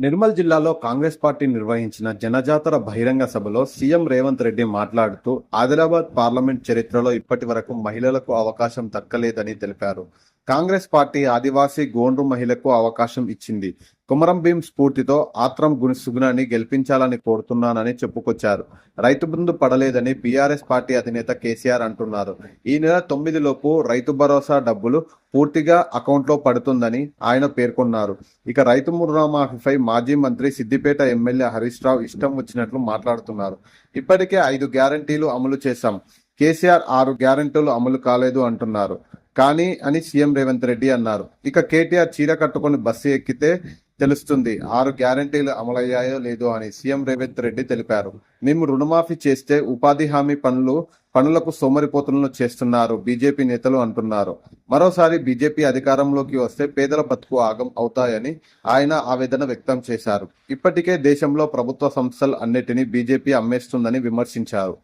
నిర్మల్ జిల్లాలో కాంగ్రెస్ పార్టీ నిర్వహించిన జనజాతర బహిరంగ సభలో సీఎం రేవంత్ రెడ్డి మాట్లాడుతూ ఆదిలాబాద్ పార్లమెంట్ చరిత్రలో ఇప్పటి వరకు మహిళలకు అవకాశం దక్కలేదని తెలిపారు. కాంగ్రెస్ పార్టీ ఆదివాసీ గోండ్రు మహిళకు అవకాశం ఇచ్చింది. కుమరం భీం స్ఫూర్తితో ఆత్రం గుని సుగుణాన్ని గెలిపించాలని కోరుతున్నానని చెప్పుకొచ్చారు. రైతు బంధు పడలేదని బీఆర్ఎస్ పార్టీ అధినేత కేసీఆర్ అంటున్నారు. ఈ నెల తొమ్మిది లోపు రైతు భరోసా డబ్బులు పూర్తిగా అకౌంట్లో పడుతుందని ఆయన పేర్కొన్నారు. ఇక రైతు రుణమాఫీపై మాజీ మంత్రి సిద్దిపేట ఎమ్మెల్యే హరీష్ రావు ఇష్టం వచ్చినట్లు మాట్లాడుతున్నారు. ఇప్పటికే ఐదు గ్యారంటీలు అమలు చేశాం. కేసీఆర్ ఆరు గ్యారంటీలు అమలు కాలేదు అంటున్నారు. కానీ అని సీఎం రేవంత్ రెడ్డి అన్నారు. ఇక కేటీఆర్ చీర కట్టుకొని బస్సు ఎక్కితే తెలుస్తుంది ఆరు గ్యారంటీలు అమలయ్యాయో లేదో అని సీఎం రేవంత్ రెడ్డి తెలిపారు. మేము రుణమాఫీ చేస్తే ఉపాధి హామీ పనులు పనులకు సోమరిపోతులను చేస్తున్నారు బీజేపీ నేతలు అంటున్నారు. మరోసారి బీజేపీ అధికారంలోకి వస్తే పేదల బతుకు ఆగం అవుతాయని ఆయన ఆవేదన వ్యక్తం చేశారు. ఇప్పటికే దేశంలో ప్రభుత్వ సంస్థలు అన్నిటినీ బీజేపీ అమ్మేస్తుందని విమర్శించారు.